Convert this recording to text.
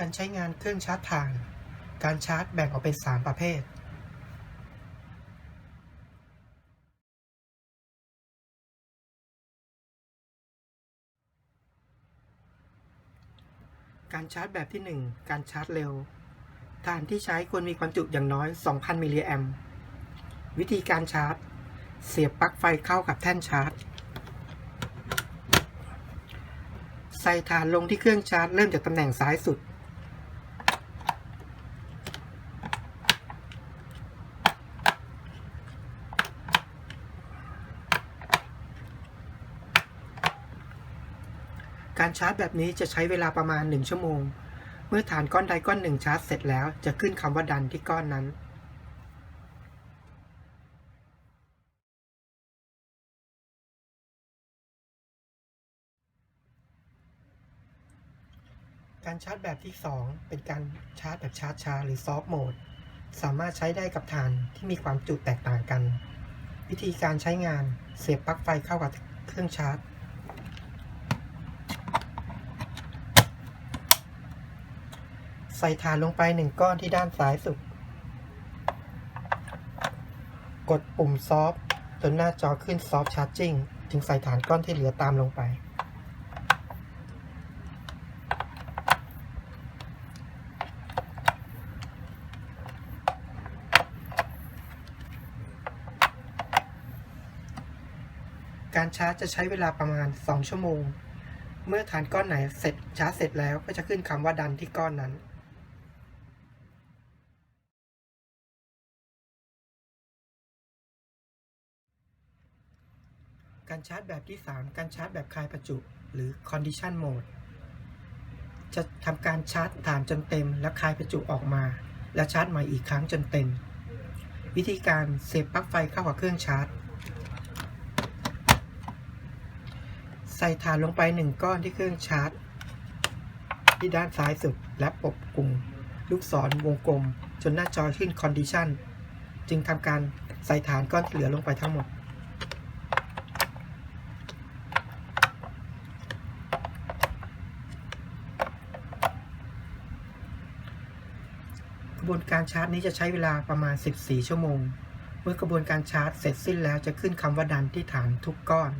การใช้งานเครื่องชาร์จถ่าน การชาร์จแบ่งออกเป็น 3 ประเภท การชาร์จแบบที่ 1 การชาร์จเร็ว ถ่านที่ใช้ควรมีความจุอย่างน้อย 2,000 มิลลิแอมป์ วิธีการชาร์จ เสียบปลั๊กไฟเข้ากับแท่นชาร์จ ใส่ถ่านลงที่เครื่องชาร์จเริ่มจากตำแหน่งซ้ายสุด การชาร์จแบบนี้จะใช้เวลาประมาณ 1 ชั่วโมง เมื่อฐานก้อนใดก้อนหนึ่งชาร์จเสร็จแล้วจะขึ้นคำว่าดันที่ก้อนนั้นการชาร์จแบบที่ 2 เป็นการชาร์จแบบชาร์จช้าหรือซอฟต์โหมด สามารถใช้ได้กับฐานที่มีความจุแตกต่างกัน วิธีการใช้งานเสียบปลั๊กไฟเข้ากับเครื่องชาร์จ ใส่ฐานลงไปหนึ่งก้อนที่ด้านซ้ายสุด กดปุ่มซอฟจนหน้าจอขึ้นซอฟชาร์จิ่งจึงใส่ฐานก้อนที่เหลือตามลงไป การชาร์จจะใช้เวลาประมาณ 2 ชั่วโมง เมื่อฐานก้อนไหนเสร็จชาร์จเสร็จแล้วก็จะขึ้นคำว่าดันที่ก้อนนั้น การชาร์จแบบที่ 3 การชาร์จแบบคลายประจุ หรือ condition mode จะทำการชาร์จฐานจนเต็ม แล้วคลายประจุออกมา แล้วชาร์จใหม่อีกครั้งจนเต็ม วิธีการเสียบปลั๊กไฟเข้ากับเครื่องชาร์จ ใส่ฐานลงไปหนึ่งก้อนที่เครื่องชาร์จ ที่ด้านซ้ายสุดและปกกลุ่มลูกศรวงกลม จนหน้าจอขึ้น Condition จึงทำการใส่ฐานก้อนที่เหลือลงไปทั้งหมด ระบวนการชาร์จนี้จะใช้เวลาประมาณ 14 ชั่วโมง เมื่อกระบวนการชาร์จเสร็จสิ้นแล้วจะขึ้นคำว่าดันที่ฐานทุกก้อน